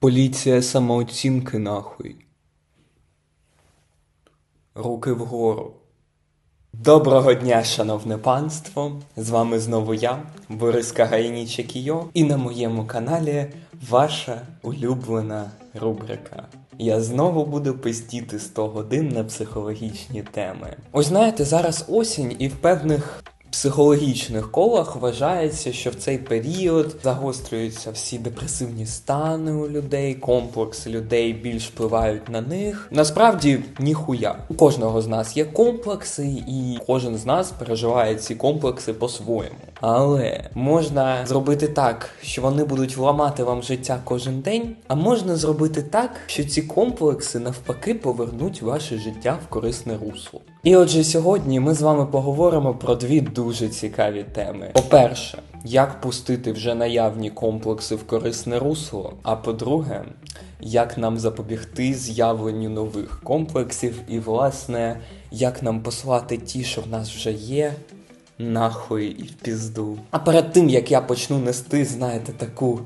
Поліція самооцінки нахуй. Руки вгору. Доброго дня, шановне панство! З вами знову я, Борис Кагайніча Кійо, і на моєму каналі ваша улюблена рубрика. Я знову буду пиздіти 100 годин на психологічні теми. Ось знаєте, зараз осінь, і в певних психологічних колах вважається, що в цей період загострюються всі депресивні стани у людей, комплекси людей більш впливають на них. Насправді ніхуя. У кожного з нас є комплекси, і кожен з нас переживає ці комплекси по-своєму. Але можна зробити так, що вони будуть ламати вам життя кожен день, а можна зробити так, що ці комплекси навпаки повернуть ваше життя в корисне русло. І отже, сьогодні ми з вами поговоримо про дві дуже цікаві теми. По-перше, як пустити вже наявні комплекси в корисне русло. А по-друге, як нам запобігти з'явленню нових комплексів, і, власне, як нам послати ті, що в нас вже є, нахуй і в пізду. А перед тим як я почну нести, знаєте, таку.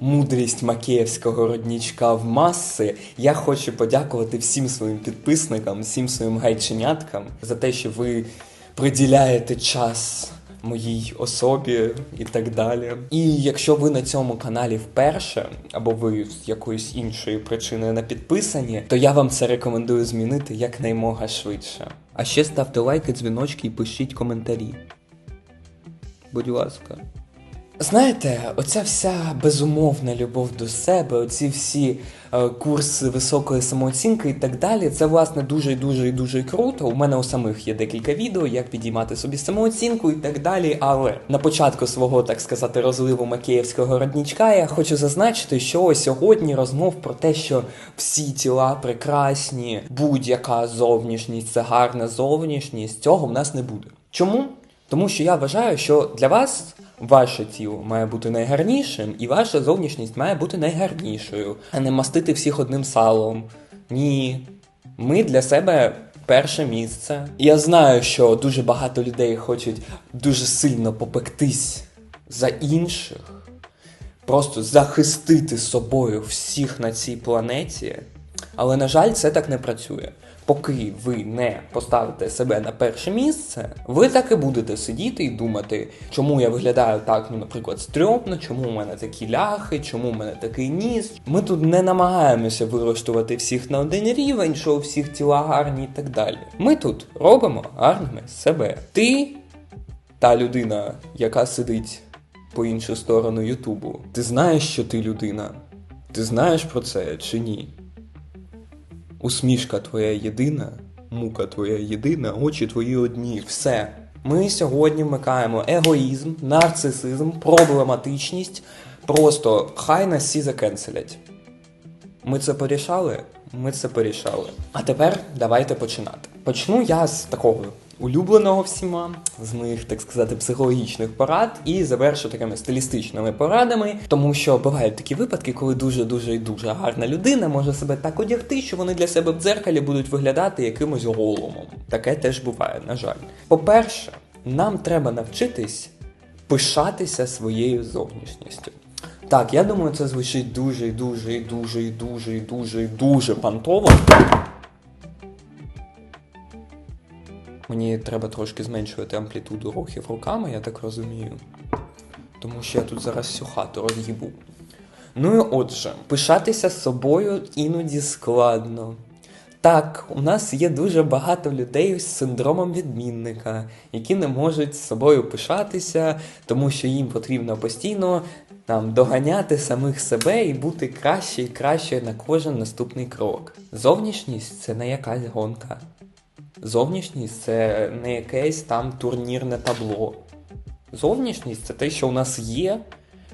Мудрість макіївського роднічка в маси. Я хочу подякувати всім своїм підписникам, всім своїм гайченяткам за те, що ви приділяєте час моїй особі і так далі. І якщо ви на цьому каналі вперше, або ви з якоїсь іншої причини не підписані, то я вам це рекомендую змінити якнаймога швидше. А ще ставте лайки, дзвіночки і пишіть коментарі. Будь ласка. Знаєте, оця вся безумовна любов до себе, оці всі е, курси високої самооцінки і так далі, це власне дуже і дуже і дуже круто. У мене у самих є декілька відео, як підіймати собі самооцінку і так далі. Але на початку свого, так сказати, розливу макіївського роднічка я хочу зазначити, що сьогодні розмов про те, що всі тіла прекрасні, будь-яка зовнішність це гарна зовнішність, цього в нас не буде. Чому? Тому що я вважаю, що для вас ваше тіло має бути найгарнішим, і ваша зовнішність має бути найгарнішою, а не мастити всіх одним салом. Ні. Ми для себе перше місце. Я знаю, що дуже багато людей хочуть дуже сильно попектись за інших, просто захистити собою всіх на цій планеті. Але, на жаль, це так не працює. Поки ви не поставите себе на перше місце, ви так і будете сидіти і думати, чому я виглядаю так, ну, наприклад, стрьомно, чому у мене такі ляхи, чому у мене такий ніс. Ми тут не намагаємося вирощувати всіх на один рівень, що у всіх тіла гарні і так далі. Ми тут робимо гарними себе. Ти та людина, яка сидить по іншу сторону Ютубу, ти знаєш, що ти людина? Ти знаєш про це чи ні? Усмішка твоя єдина, мука твоя єдина, очі твої одні. Все. Ми сьогодні вмикаємо егоїзм, нарцисизм, проблематичність. Просто хай нас всі закенселять. Ми це порішали? Ми це порішали. А тепер давайте починати. Почну я з такого улюбленого всіма, з моїх, так сказати, психологічних порад, і завершу такими стилістичними порадами, тому що бувають такі випадки, коли дуже-дуже і дуже гарна людина може себе так одягти, що вони для себе в дзеркалі будуть виглядати якимось голомом. Таке теж буває, на жаль. По-перше, нам треба навчитись пишатися своєю зовнішністю. Так, я думаю, це звучить дуже дуже дуже дуже дуже дуже пантово. Мені треба трошки зменшувати амплітуду рухів руками, я так розумію. Тому що я тут зараз всю хату роз'їбу. Ну і отже, пишатися собою іноді складно. Так, у нас є дуже багато людей з синдромом відмінника, які не можуть з собою пишатися, тому що їм потрібно постійно там доганяти самих себе і бути краще і краще на кожен наступний крок. Зовнішність це не якась гонка. Зовнішність це не якесь там турнірне табло. Зовнішність це те, що у нас є,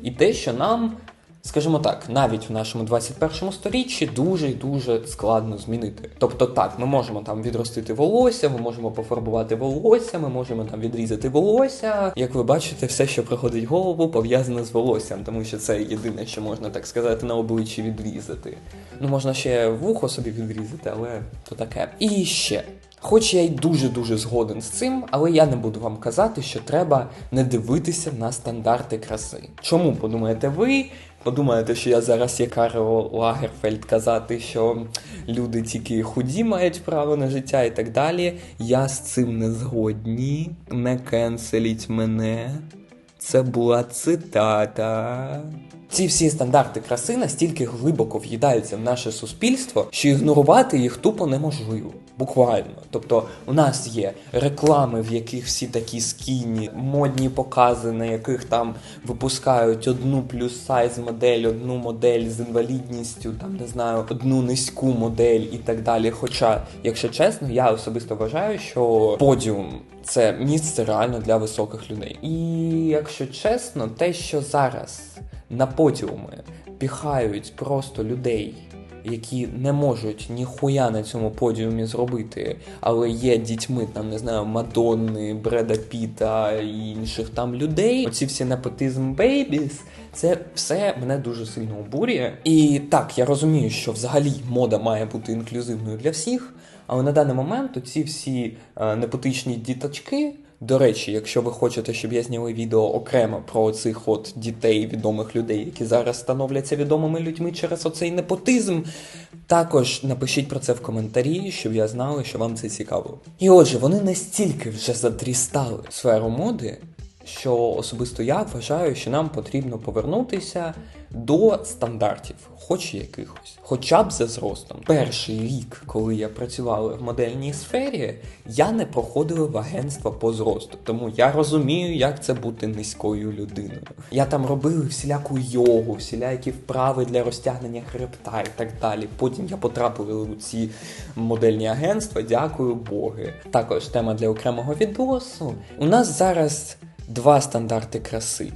і те, що нам, скажімо так, навіть в нашому 21 сторіччі дуже і дуже складно змінити. Тобто, так, ми можемо там відростити волосся, ми можемо пофарбувати волосся, ми можемо там відрізати волосся. Як ви бачите, все, що приходить голову, пов'язане з волоссям, тому що це єдине, що можна так сказати, на обличчі відрізати. Ну, можна ще вухо собі відрізати, але то таке. І ще. Хоч я й дуже-дуже згоден з цим, але я не буду вам казати, що треба не дивитися на стандарти краси. Чому подумаєте ви? Подумаєте, що я зараз є Карл Лагерфельд казати, що люди тільки худі мають право на життя і так далі. Я з цим не згодні. Не кенселіть мене. Це була цитата. Ці всі стандарти краси настільки глибоко в'їдаються в наше суспільство, що ігнорувати їх тупо неможливо. Буквально. Тобто, у нас є реклами, в яких всі такі скіні, модні покази, на яких там випускають одну плюс сайз модель, одну модель з інвалідністю, там не знаю, одну низьку модель і так далі. Хоча, якщо чесно, я особисто вважаю, що подіум це місце реально для високих людей. І якщо чесно, те, що зараз на подіуми піхають просто людей. Які не можуть ніхуя на цьому подіумі зробити, але є дітьми, там не знаю, Мадонни, Бреда Піта і інших там людей. Оці всі непотизм бейбіс, це все мене дуже сильно обурює. І так, я розумію, що взагалі мода має бути інклюзивною для всіх, але на даний момент ці всі е, непотичні діточки. До речі, якщо ви хочете, щоб я зняли відео окремо про цих от дітей, відомих людей, які зараз становляться відомими людьми через оцей непотизм, також напишіть про це в коментарі, щоб я знала, що вам це цікаво. І отже, вони настільки вже задрістали сферу моди, що особисто я вважаю, що нам потрібно повернутися до стандартів, хоч якихось, хоча б за зростом. Перший рік, коли я працювала в модельній сфері, я не проходила в агентство по зросту, тому я розумію, як це бути низькою людиною. Я там робив всіляку йогу, всілякі вправи для розтягнення хребта і так далі. Потім я потрапила у ці модельні агентства. Дякую Боги. Також тема для окремого відосу. У нас зараз два стандарти краси.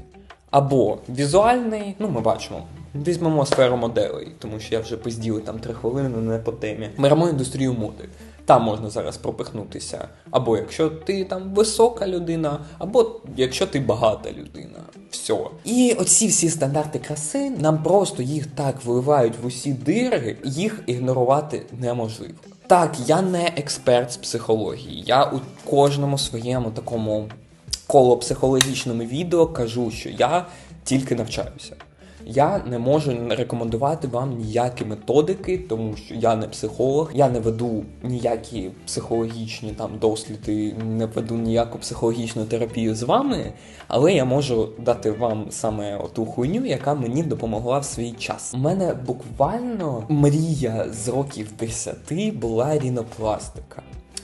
Або візуальний, ну ми бачимо. Візьмемо сферу моделей, тому що я вже пизділи там три хвилини не по темі. Беремо індустрію моди. Там можна зараз пропихнутися. Або якщо ти там висока людина, або якщо ти багата людина. Все. І оці всі стандарти краси, нам просто їх так виливають в усі дири, їх ігнорувати неможливо. Так, я не експерт з психології. Я у кожному своєму такому коло психологічному відео кажу, що я тільки навчаюся. Я не можу рекомендувати вам ніякі методики, тому що я не психолог, я не веду ніякі психологічні там досліди, не веду ніяку психологічну терапію з вами, але я можу дати вам саме ту хуйню, яка мені допомогла в свій час. У мене буквально мрія з років 10 була рінопластика.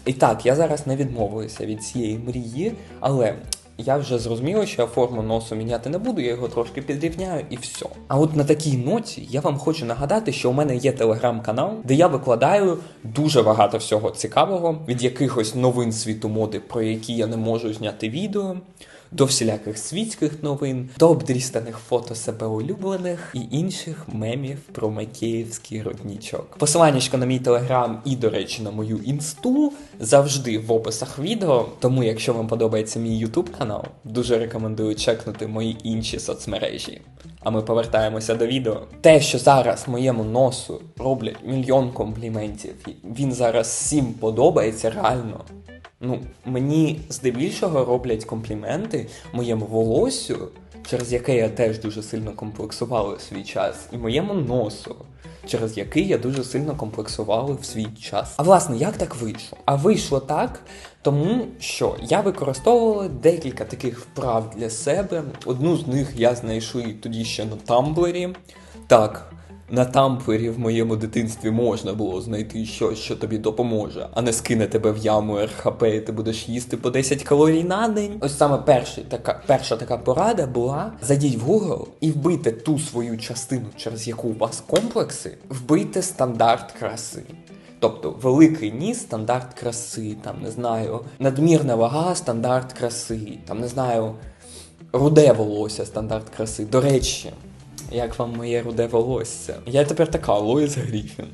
І так, я зараз не відмовилася від цієї мрії, але я вже зрозуміла, що я форму носу міняти не буду, я його трошки підрівняю і все. А от на такій ноті я вам хочу нагадати, що у мене є телеграм-канал, де я викладаю дуже багато всього цікавого від якихось новин світу моди, про які я не можу зняти відео до всіляких світських новин, до обдрістаних фото себе улюблених і інших мемів про Макеївський роднічок. Посиланнячко на мій телеграм і, до речі, на мою інсту завжди в описах відео. Тому, якщо вам подобається мій ютуб канал, дуже рекомендую чекнути мої інші соцмережі. А ми повертаємося до відео. Те, що зараз моєму носу роблять мільйон компліментів, він зараз всім подобається реально. Ну, мені здебільшого роблять компліменти моєму волосю, через яке я теж дуже сильно комплексувала в свій час, і моєму носу, через який я дуже сильно комплексувала в свій час. А власне, як так вийшло? А вийшло так, тому що я використовувала декілька таких вправ для себе. Одну з них я знайшли тоді ще на тамблері. Так, на тампері в моєму дитинстві можна було знайти щось, що тобі допоможе, а не скине тебе в яму РХП, і ти будеш їсти по 10 калорій на день. Ось саме перший, така, перша така порада була: зайдіть в Google і вбийте ту свою частину, через яку у вас комплекси, вбийте стандарт краси. Тобто великий ніс, стандарт краси, там не знаю, надмірна вага, стандарт краси, там не знаю, руде волосся, стандарт краси. До речі. Як вам моє руде волосся? Я тепер така Лоїс Гріфін.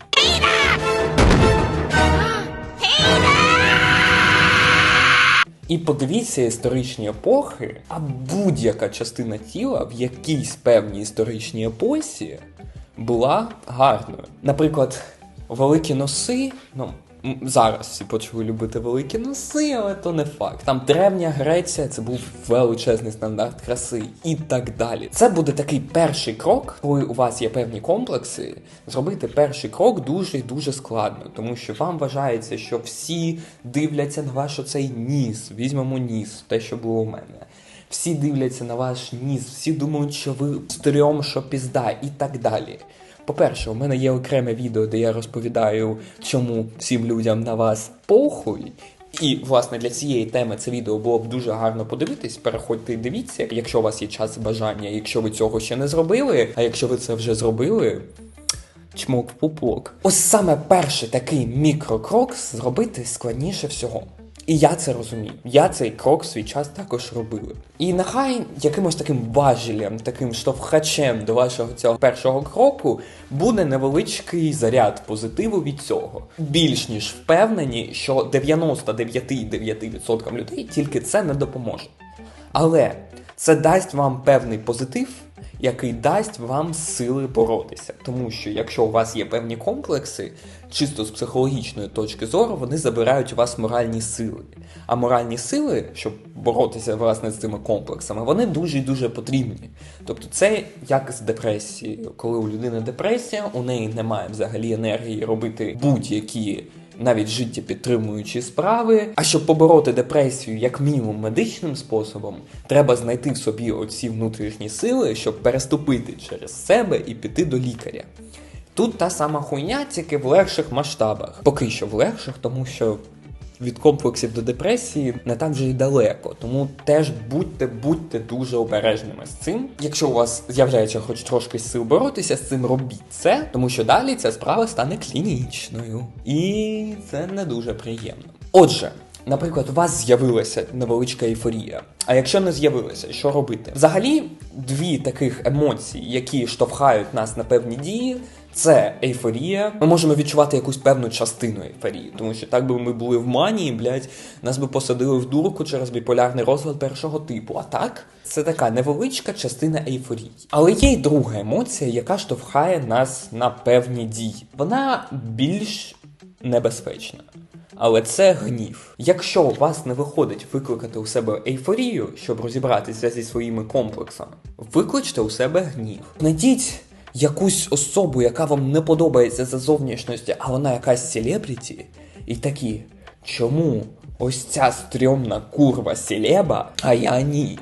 І подивіться історичні епохи, а будь-яка частина тіла в якійсь певній історичній епосі була гарною. Наприклад, великі носи, ну зараз всі почали любити великі носи, але то не факт. Там древня Греція це був величезний стандарт краси і так далі. Це буде такий перший крок, коли у вас є певні комплекси. Зробити перший крок дуже дуже складно, тому що вам вважається, що всі дивляться на ваш оцей ніс. Візьмемо ніс, те, що було у мене. Всі дивляться на ваш ніс, всі думають, що ви стрьом, що пізда, і так далі. По-перше, у мене є окреме відео, де я розповідаю, чому всім людям на вас похуй. І, власне, для цієї теми це відео було б дуже гарно подивитись. Переходьте і дивіться, якщо у вас є час і бажання, якщо ви цього ще не зробили, а якщо ви це вже зробили. Чмок пупок. Ось саме перший такий мікрокрок зробити складніше всього. І я це розумію. Я цей крок в свій час також робив. І нехай якимось таким важелем, таким штовхачем до вашого цього першого кроку буде невеличкий заряд позитиву від цього. Більш ніж впевнені, що 99,9% людей тільки це не допоможе. Але це дасть вам певний позитив, який дасть вам сили боротися. Тому що якщо у вас є певні комплекси, чисто з психологічної точки зору, вони забирають у вас моральні сили. А моральні сили, щоб боротися власне з цими комплексами, вони дуже і дуже потрібні. Тобто, це як з депресією. Коли у людини депресія, у неї немає взагалі енергії робити будь-які навіть життєпідтримуючі справи. А щоб побороти депресію як мінімум медичним способом, треба знайти в собі оці внутрішні сили, щоб переступити через себе і піти до лікаря. Тут та сама хуйня, тільки в легших масштабах. Поки що в легших, тому що від комплексів до депресії не так вже й далеко. Тому теж будьте, будьте дуже обережними з цим. Якщо у вас з'являється хоч трошки сил боротися з цим, робіть це, тому що далі ця справа стане клінічною. І це не дуже приємно. Отже. Наприклад, у вас з'явилася невеличка ейфорія. А якщо не з'явилася, що робити? Взагалі, дві таких емоції, які штовхають нас на певні дії, це ейфорія. Ми можемо відчувати якусь певну частину ейфорії, тому що так би ми були в манії, блядь, нас би посадили в дурку через біполярний розлад першого типу. А так, це така невеличка частина ейфорії. Але є й друга емоція, яка штовхає нас на певні дії. Вона більш небезпечна. Але це гнів. Якщо у вас не виходить викликати у себе ейфорію, щоб розібратися зі своїми комплексами, викличте у себе гнів. Знайдіть якусь особу, яка вам не подобається за зовнішності, а вона якась селебріті, і такі, чому ось ця стрьомна курва селеба, а я ні.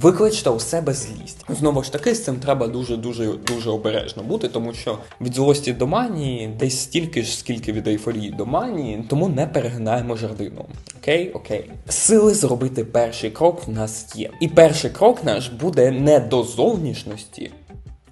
Викличте у себе злість. Знову ж таки, з цим треба дуже дуже обережно бути, тому що від злості до манії десь стільки ж, скільки від ейфорії до манії, тому не перегинаємо жердину. Окей, окей. Сили зробити перший крок в нас є. І перший крок наш буде не до зовнішності.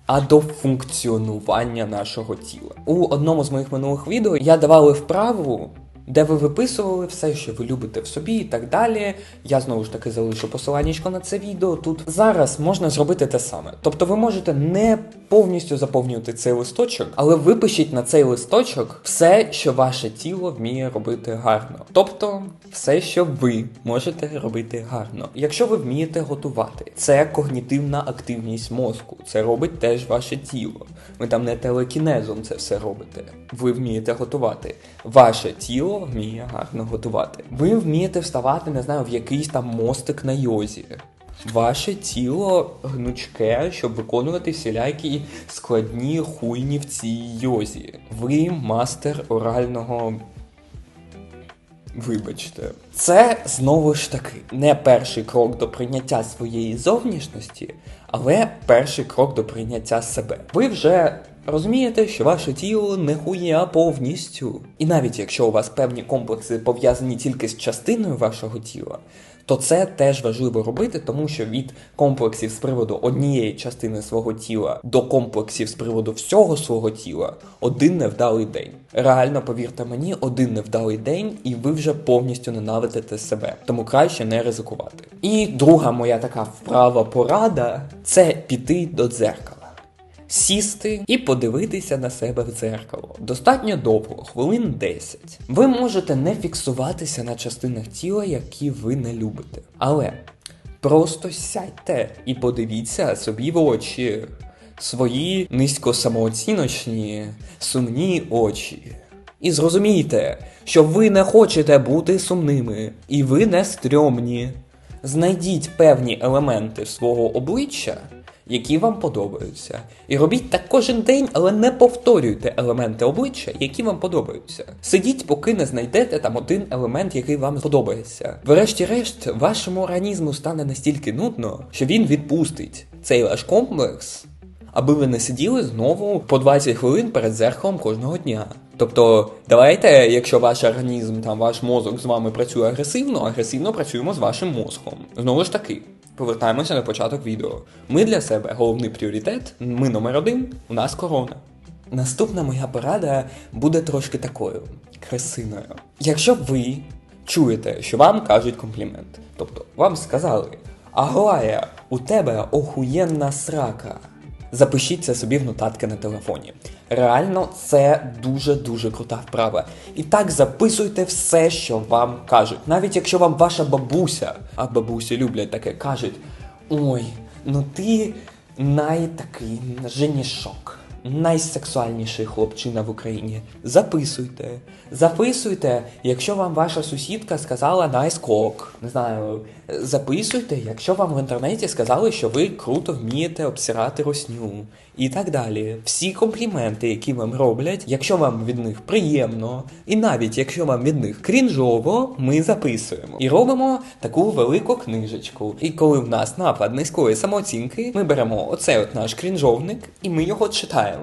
А до функціонування нашого тіла. У одному з моїх минулих відео я давали вправу, де ви виписували все, що ви любите в собі і так далі. Я знову ж таки залишу посиланнячко на це відео тут. Зараз можна зробити те саме. Тобто ви можете не повністю заповнювати цей листочок, але випишіть на цей листочок все, що ваше тіло вміє робити гарно. Тобто, все, що ви можете робити гарно. Якщо ви вмієте готувати, це когнітивна активність мозку. Це робить теж ваше тіло. Ви там не телекінезом це все робите. Ви вмієте готувати. Ваше тіло вміє гарно готувати. Ви вмієте вставати, не знаю, в якийсь там мостик на йозі. Ваше тіло гнучке, щоб виконувати всілякі складні хуйні в цій йозі. Ви мастер орального. Вибачте, це знову ж таки не перший крок до прийняття своєї зовнішності, але перший крок до прийняття себе. Ви вже розумієте, що ваше тіло не хуя повністю. І навіть якщо у вас певні комплекси пов'язані тільки з частиною вашого тіла, то це теж важливо робити, тому що від комплексів з приводу однієї частини свого тіла до комплексів з приводу всього свого тіла один невдалий день. Реально, повірте мені, один невдалий день, і ви вже повністю ненавидите себе. Тому краще не ризикувати. І друга моя така вправа порада це піти до дзеркала. Сісти і подивитися на себе в дзеркало. Достатньо довго, хвилин 10. Ви можете не фіксуватися на частинах тіла, які ви не любите. Але просто сядьте і подивіться собі в очі. Свої низькосамооціночні, сумні очі. І зрозумійте, що ви не хочете бути сумними, і ви не стрьомні. Знайдіть певні елементи свого обличчя, які вам подобаються. І робіть так кожен день, але не повторюйте елементи обличчя, які вам подобаються. Сидіть, поки не знайдете там один елемент, який вам подобається. Врешті-решт, вашому організму стане настільки нудно, що він відпустить цей ваш комплекс, аби ви не сиділи знову по 20 хвилин перед зеркалом кожного дня. Тобто, давайте, якщо ваш організм, там ваш мозок з вами працює агресивно, агресивно працюємо з вашим мозком. Знову ж таки, повертаємося на початок відео. Ми для себе головний пріоритет, ми номер один, у нас корона. Наступна моя порада буде трошки такою красиною. Якщо ви чуєте, що вам кажуть комплімент, тобто вам сказали, Аглая, у тебе охуєнна срака. Запишіть це собі в нотатки на телефоні. Реально, це дуже-дуже крута вправа. І так записуйте все, що вам кажуть. Навіть якщо вам ваша бабуся, а бабусі люблять таке, кажуть: ой, ну ти найтакий женішок, найсексуальніший хлопчина в Україні. Записуйте. Записуйте, якщо вам ваша сусідка сказала найскок. Не знаю, записуйте, якщо вам в інтернеті сказали, що ви круто вмієте обсирати росню. І так далі. Всі компліменти, які вам роблять, якщо вам від них приємно, і навіть якщо вам від них крінжово, ми записуємо. І робимо таку велику книжечку. І коли в нас напад низької самооцінки, ми беремо оцей от наш крінжовник, і ми його читаємо.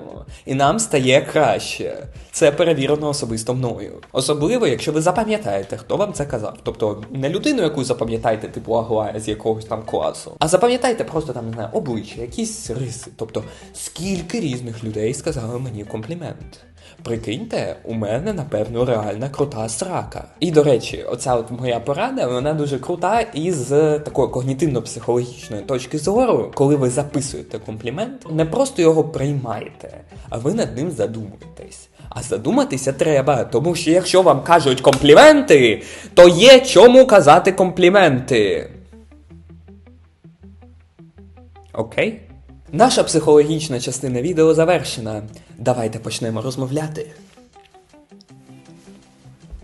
І нам стає краще. Це перевірено особисто мною. Особливо, якщо ви запам'ятаєте, хто вам це казав. Тобто не людину, яку запам'ятаєте, типу Аглая з якогось там класу, а запам'ятайте просто там не знаю, обличчя, якісь риси. Тобто, скільки різних людей сказали мені комплімент. Прикиньте, у мене, напевно, реальна крута срака. І до речі, оця от моя порада, вона дуже крута із такої когнітивно-психологічної точки зору, коли ви записуєте комплімент, не просто його приймаєте, а ви над ним задумуєтесь. А задуматися треба, тому що якщо вам кажуть компліменти, то є чому казати компліменти. Окей? Наша психологічна частина відео завершена. Давайте почнемо розмовляти.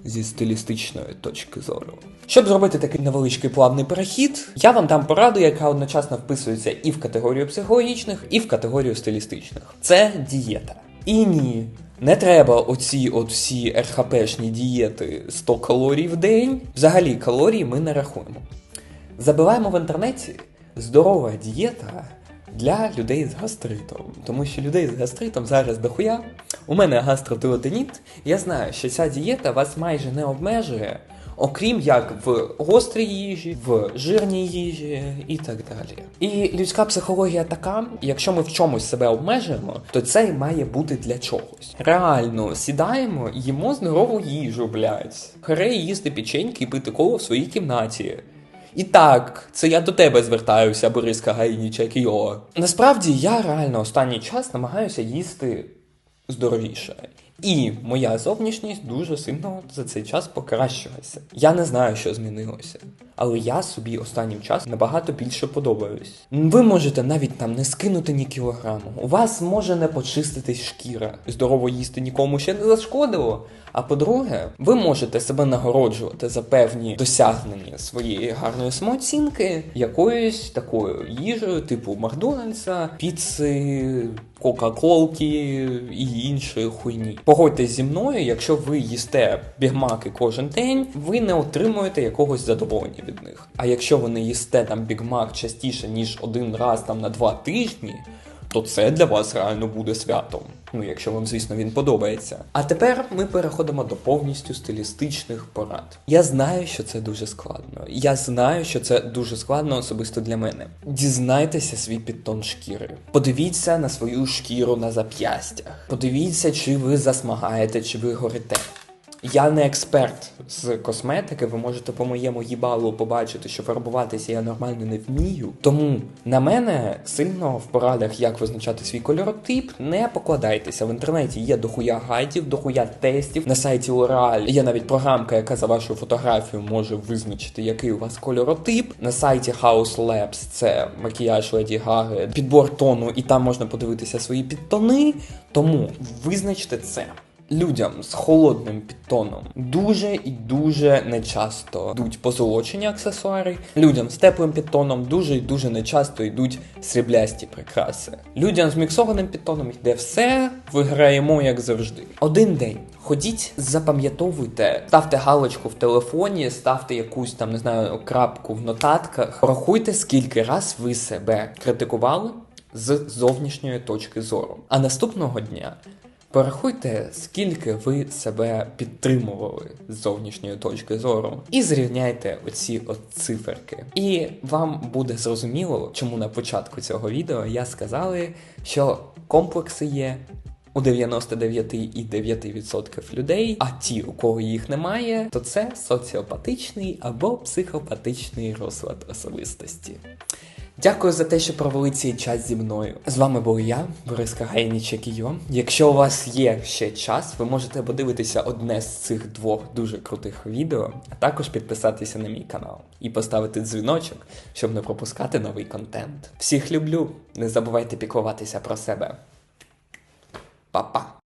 Зі стилістичної точки зору. Щоб зробити такий невеличкий плавний перехід, я вам дам пораду, яка одночасно вписується і в категорію психологічних, і в категорію стилістичних. Це дієта. І ні, не треба оці от всі РХПшні дієти 100 калорій в день. Взагалі калорії ми не рахуємо. Забиваємо в інтернеті здорова дієта для людей з гастритом. Тому що людей з гастритом зараз дохуя. У мене гастротилотеніт. Я знаю, що ця дієта вас майже не обмежує, окрім як в гострій їжі, в жирній їжі і так далі. І людська психологія така: якщо ми в чомусь себе обмежуємо, то це має бути для чогось. Реально сідаємо, їмо здорову їжу, блядь. Харе їсти печеньки і пити коло в своїй кімнаті. І так, це я до тебе звертаюся, Бориска Гаїніча Кіо. Насправді я реально останній час намагаюся їсти здоровіше. І моя зовнішність дуже сильно за цей час покращилася. Я не знаю, що змінилося, але я собі останнім часом набагато більше подобаюсь. Ви можете навіть там не скинути ні кілограму. У вас може не почиститись шкіра. Здорово їсти нікому ще не зашкодило. А по-друге, ви можете себе нагороджувати за певні досягнення своєї гарної самооцінки якоюсь такою їжею, типу Макдональдса, піци, Кока-Колки і іншої хуйні. Погодьтесь зі мною, якщо ви їсте бігмаки кожен день, ви не отримуєте якогось задоволення від них. А якщо ви не їсте там бігмак частіше ніж один раз там на два тижні. То це для вас реально буде святом. Ну, якщо вам, звісно, він подобається. А тепер ми переходимо до повністю стилістичних порад. Я знаю, що це дуже складно. Я знаю, що це дуже складно особисто для мене. Дізнайтеся свій підтон шкіри. Подивіться на свою шкіру на зап'ястях. Подивіться, чи ви засмагаєте, чи ви горите. Я не експерт з косметики, ви можете по моєму їбалу побачити, що фарбуватися я нормально не вмію. Тому на мене сильно в порадах, як визначати свій кольоротип, не покладайтеся. В інтернеті є дохуя гайдів, дохуя тестів. На сайті L'Oreal є навіть програмка, яка за вашу фотографію може визначити, який у вас кольоротип. На сайті House Labs це макіяж Леді Гаги, підбор тону, і там можна подивитися свої підтони. Тому визначте це. Людям з холодним підтоном дуже і дуже нечасто йдуть позолочені аксесуари. Людям з теплим підтоном дуже і дуже нечасто йдуть сріблясті прикраси. Людям з міксованим підтоном йде все, виграємо як завжди. Один день. Ходіть, запам'ятовуйте, ставте галочку в телефоні, ставте якусь там, не знаю, крапку в нотатках. Рахуйте, скільки раз ви себе критикували з зовнішньої точки зору. А наступного дня порахуйте, скільки ви себе підтримували з зовнішньої точки зору, і зрівняйте оці от циферки. І вам буде зрозуміло, чому на початку цього відео я сказали, що комплекси є у 99,9% людей, а ті, у кого їх немає, то це соціопатичний або психопатичний розлад особистості. Дякую за те, що провели цей час зі мною. З вами був я, Борис Кагайнічек Кійо. Якщо у вас є ще час, ви можете подивитися одне з цих двох дуже крутих відео, а також підписатися на мій канал і поставити дзвіночок, щоб не пропускати новий контент. Всіх люблю, не забувайте піклуватися про себе. Па-па!